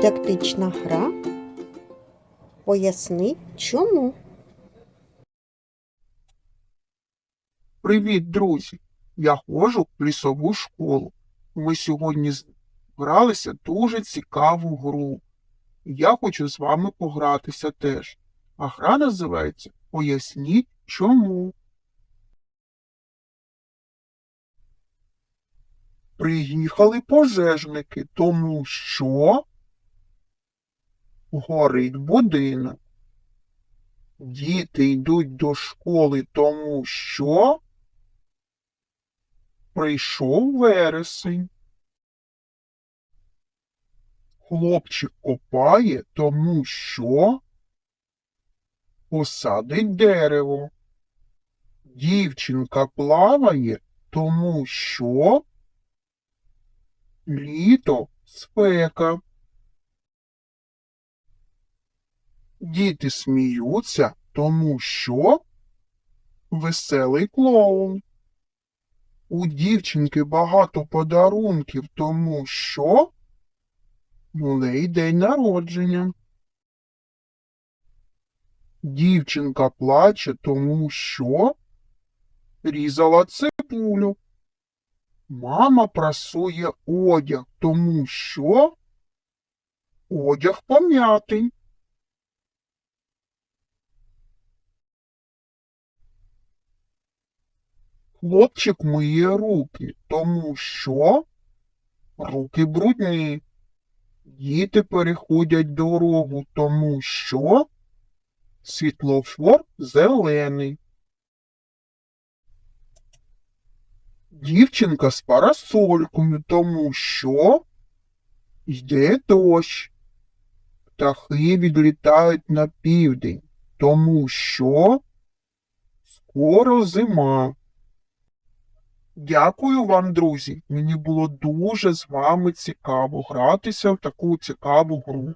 Дидактична гра. Поясни, чому. Привіт, друзі! Я ходжу в лісову школу. Ми сьогодні гралися дуже цікаву гру. Я хочу з вами погратися теж. А гра називається Поясніть чому. Приїхали пожежники, тому що горить будинок. Діти йдуть до школи, тому що прийшов вересень. Хлопчик копає, тому що посадить дерево. Дівчинка плаває, тому що літо спека. Діти сміються, тому що веселий клоун. У дівчинки багато подарунків, тому що у неї день народження. Дівчинка плаче, тому що різала цибулю. Мама прасує одяг, тому що одяг пом'ятий. Хлопчик миє руки, тому що руки брудні. Діти переходять дорогу, тому що світлофор зелений. Дівчинка з парасолькою, тому що йде дощ. Птахи відлітають на південь, тому що скоро зима. Дякую вам, друзі. Мені було дуже з вами цікаво гратися в таку цікаву гру.